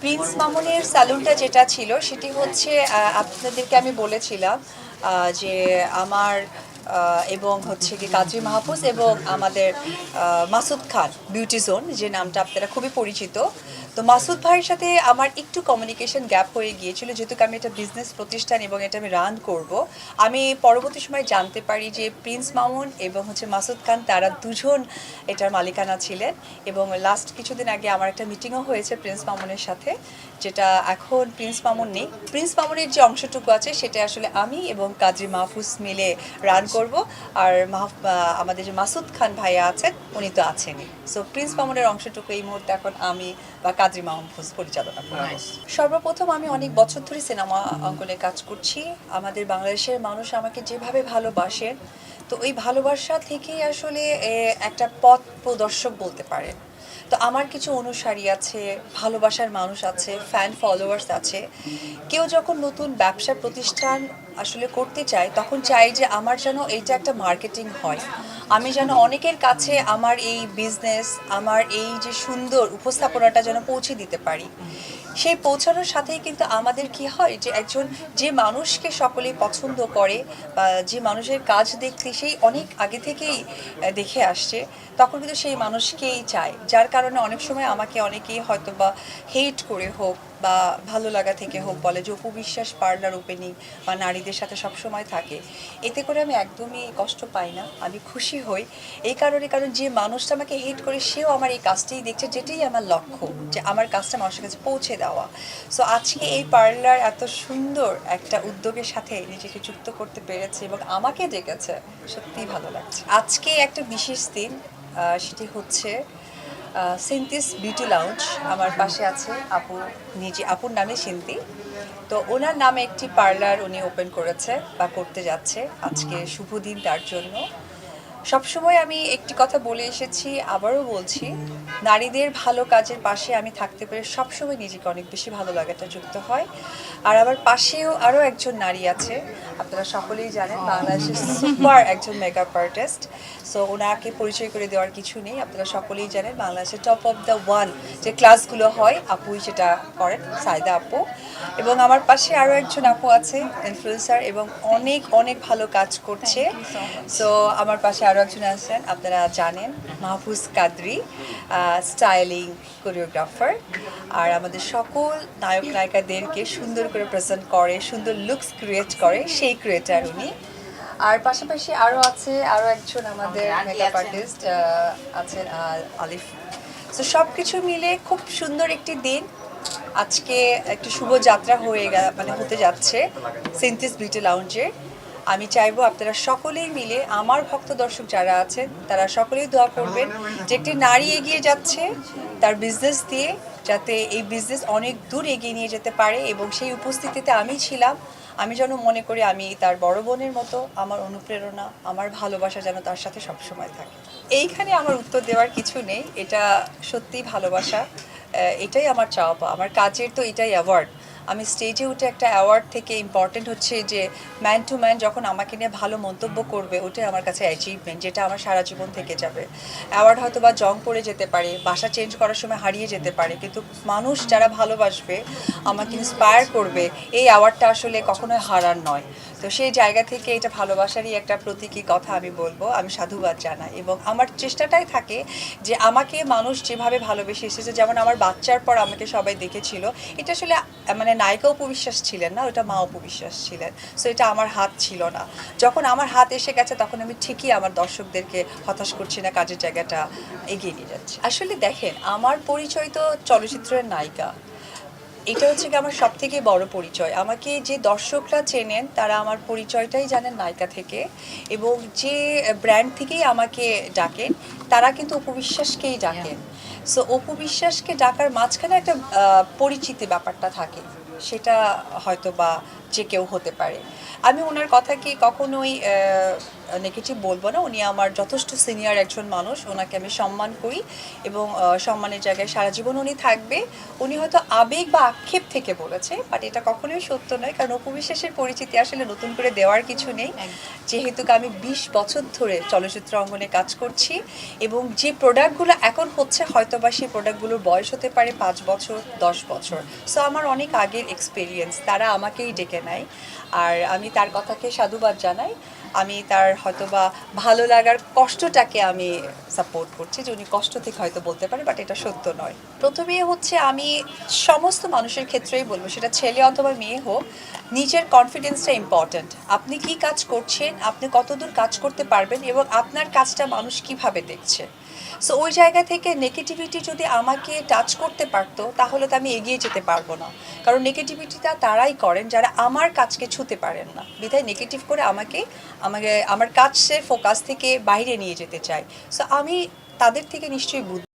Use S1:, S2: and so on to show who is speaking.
S1: Prince মামুনের স্যালুনটা যেটা ছিল সেটি হচ্ছে আপনাদেরকে আমি বলেছিলাম যে আমার এবং হচ্ছে কি কাজী মাহফুজ এবং আমাদের মাসুদ খান বিউটি জোন যে নামটা আপনারা খুবই পরিচিত। তো মাসুদ ভাইয়ের সাথে আমার একটু কমিউনিকেশন গ্যাপ হয়ে গিয়েছিল, যেহেতু আমি একটা বিজনেস প্রতিষ্ঠান এবং এটা আমি রান করব। আমি পরবর্তী সময় জানতে পারি যে প্রিন্স মামুন এবং হচ্ছে মাসুদ খান, তারা দুজন এটার মালিকানা ছিলেন এবং লাস্ট কিছুদিন আগে আমার একটা মিটিংও হয়েছে প্রিন্স মামুনের সাথে। যেটা এখন প্রিন্স মামুন নেই। প্রিন্স মামুনের যে অংশটুকু আছে সেটা আসলে আমি এবং কাজী মাহফুজ মিলে রান করব। আর আমাদের যে মাসুদ খান ভাইয়া আছেন উনি তো আছেনই সো প্রিন্স মামুনের অংশটুকু এই মুহূর্তে এখন আমি বা কাজী মাহফুজ পরিচালনা করব। সর্বপ্রথম আমি অনেক বছর ধরে সিনেমা অঙ্কনে কাজ করছি। আমাদের বাংলাদেশের মানুষ আমাকে যেভাবে ভালোবাসেন তো ওই ভালোবাসা থেকেই আসলে একটা পথ প্রদর্শক বলতে পারেন। তো আমার কিছু অনুসারী আছে, ভালোবাসার মানুষ আছে ফ্যান ফলোয়ার্স আছে। কেউ যখন নতুন ব্যবসা প্রতিষ্ঠান আসলে করতে চায়, তখন চাই যে আমার যেন এইটা একটা মার্কেটিং হয়। আমি যেন অনেকের কাছে আমার এই বিজনেস আমার এই যে সুন্দর উপস্থাপনাটা যেন পৌঁছে দিতে পারি। সেই পৌঁছানোর সাথেই কিন্তু আমাদের কি হয় যে একজন যে মানুষকে সকলেই পছন্দ করে বা যে মানুষের কাজ দেখতে সেই অনেক আগে থেকেই দেখে আসছে, তখন কিন্তু সেই মানুষকেই চায়। যার কারণে অনেক সময় আমাকে অনেকেই হয়তো বা হেট করে হোক বা ভালো লাগা থেকে হোক বলে যে উপবিশ্বাস পার্লার ওপেনিং বা নারীদের সাথে সবসময় থাকে। এতে করে আমি একদমই কষ্ট পাই না, আমি খুশি হই। এই কারণে, কারণ যে মানুষটা আমাকে হেট করে, সেও আমার এই কাজটাই দেখছে, যেটাই আমার লক্ষ্য, যে আমার কাজটা মানুষের কাছে পৌঁছে দেওয়া। সো আজকে এই পার্লার এত সুন্দর একটা উদ্যোগের সাথে নিজেকে যুক্ত করতে পেরেছে এবং আমাকে ডেকেছে, সত্যিই ভালো লাগছে। আজকে একটা বিশেষ দিন সেটি হচ্ছে সিন্তিস বিউটি লাউঞ্জ আমার পাশে আছে আপু নিজে আপুর নামে সিন্তি তো ওনার নামে একটি পার্লার উনি ওপেন করেছে বা করতে যাচ্ছে আজকে শুভ দিন তার জন্য। সবসময় আমি একটি কথা বলে এসেছি, আবারও বলছি নারীদের ভালো কাজের পাশে আমি থাকতে পেরে সবসময় নিজেকে অনেক বেশি ভালো লাগাটা যুক্ত হয় আর আমার পাশেও আরও একজন নারী আছে আপনারা সকলেই জানেন বাংলাদেশের সুপার একজন মেকআপ আর্টিস্ট সো ওনাকে পরিচয় করে দেওয়ার কিছু নেই আপনারা সকলেই জানেন বাংলাদেশের টপ অফ দ্য ওয়ান যে ক্লাসগুলো হয় আপুই সেটা করেন সাইদা আপু। এবং আমার পাশে আরও একজন আপু আছে ইনফ্লুয়েন্সার এবং অনেক অনেক ভালো কাজ করছে। সো আমার পাশে আরও একজন আছেন আপনারা জানেন মাহফুজ কাদরি। স্টাইলিং কোরিওগ্রাফার আর আমাদের সকল নায়ক নায়িকাদেরকে সুন্দর করে প্রেজেন্ট করে সুন্দর লুকস ক্রিয়েট করে সেই ক্রিয়েটার উনি। আর পাশাপাশি আরও আছে আরও একজন আমাদের মেকআপ আর্টিস্ট আছেন আলিফ। তো সব কিছু মিলে খুব সুন্দর একটি দিন। আজকে একটি শুভ যাত্রা হয়ে গেল মানে হতে যাচ্ছে সেন্টিস বিউটি লাউঞ্জে আমি চাইব আপনারা সকলেই মিলে, আমার ভক্ত দর্শক যারা আছেন, তারা সকলেই দোয়া করবেন যে একটি নারী এগিয়ে যাচ্ছে তার বিজনেস দিয়ে, যাতে এই বিজনেস অনেক দূর এগিয়ে নিয়ে যেতে পারে এবং সেই উপস্থিতিতে আমি ছিলাম। আমি যেন মনে করি আমি তার বড় বোনের মতো, আমার অনুপ্রেরণা, আমার ভালোবাসা যেন তার সাথে সবসময় থাকে। এইখানে আমার উত্তর দেওয়ার কিছু নেই, এটা সত্যিই ভালোবাসা। এটাই আমার চাওয়া পাওয়া। আমার কাজের তো এটাই অ্যাওয়ার্ড আমি স্টেজে উঠে একটা অ্যাওয়ার্ড থেকে ইম্পর্টেন্ট হচ্ছে যে ম্যান টু ম্যান যখন আমাকে নিয়ে ভালো মন্তব্য করবে, ওটাই আমার কাছে অ্যাচিভমেন্ট যেটা আমার সারা জীবন থেকে যাবে। অ্যাওয়ার্ড হয়তো বা জং পড়ে যেতে পারে, বাসা চেঞ্জ করার সময় হারিয়ে যেতে পারে, কিন্তু মানুষ যারা ভালোবাসবে, আমাকে ইন্সপায়ার করবে, এই অ্যাওয়ার্ডটা আসলে কখনোই হারার নয়। তো সেই জায়গা থেকে এটা ভালোবাসারই একটা প্রতীকী কথা আমি বলব, আমি সাধুবাদ জানাই। এবং আমার চেষ্টাটাই থাকে যে আমাকে মানুষ যেভাবে ভালোবেসে এসেছে, যেমন আমার বাচ্চার পর আমাকে সবাই দেখেছিল, এটা আসলে মানে নায়িকা উপবিশ্বাস ছিলেন না ওটা মা উপবিশ্বাস ছিলেন। সো এটা আমার হাত ছিল না। যখন আমার হাত এসে গেছে তখন আমি ঠিকই আমার দর্শকদেরকে হতাশ করছি না কাজের জায়গাটা এগিয়ে নিয়ে যাচ্ছি। আসলে দেখেন আমার পরিচয় তো চলচ্চিত্রের নায়িকা। এটা হচ্ছে কি আমার সব থেকে বড় পরিচয়। আমাকে যে দর্শকরা চেনেন তারা আমার পরিচয়টাই জানেন নায়িকা থেকে এবং যে ব্র্যান্ড থেকেই আমাকে ডাকেন তারা কিন্তু উপবিশ্বাসকেই ডাকেন। সো উপবিশ্বাসকে ডাকার মাঝখানে একটা পরিচিতি ব্যাপারটা থাকে। সেটা হয়তো বা যে কেউ হতে পারে। আমি ওনার কথাকে কখনোই নেগেটিভ বলব না। উনি আমার যথেষ্ট সিনিয়র একজন মানুষ। ওনাকে আমি সম্মান করি এবং সম্মানের জায়গায় সারা জীবন উনি থাকবে। উনি হয়তো আবেগ বা আক্ষেপ থেকে বলেছে বাট এটা কখনোই সত্য নয়। কারণ অপবিশ্বাসের পরিচিতি আসলে নতুন করে দেওয়ার কিছু নেই। যেহেতু আমি বিশ বছর ধরে চলচ্চিত্র অঙ্গনে কাজ করছি এবং যে প্রোডাক্টগুলো এখন হচ্ছে হয়তো বা সেই প্রোডাক্টগুলোর বয়স হতে পারে পাঁচ বছর দশ বছর। সো আমার অনেক আগের এক্সপিরিয়েন্স তারা আমাকেই ডেকে নেয় আর আমি তার কথাকে সাধুবাদ জানাই। আমি তার হয়তোবা ভালো লাগার কষ্টটাকে আমি সাপোর্ট করছি যে উনি কষ্ট থেকে হয়তো বলতে পারে বাট এটা সত্য নয়। প্রথমে হচ্ছে আমি সমস্ত মানুষের ক্ষেত্রেই বলব, সেটা ছেলে অথবা মেয়ে হোক, নিজের কনফিডেন্সটা ইম্পর্ট্যান্ট আপনি কি কাজ করছেন, আপনি কতদূর কাজ করতে পারবেন এবং আপনার কাজটা মানুষ কীভাবে দেখছে? সো ওই জায়গা থেকে নেগেটিভিটি যদি আমাকে টাচ করতে পারতো, তাহলে তো আমি এগিয়ে যেতে পারব না। কারণ নেগেটিভিটিটা তারাই করেন যারা আমার কাজকে ছুতে পারেন না। বিধায় নেগেটিভ করে আমাকে আমাকে, আমার কাজের ফোকাস থেকে বাইরে নিয়ে যেতে চায়। সো আমি তাদের থেকে নিশ্চয়ই বুঝ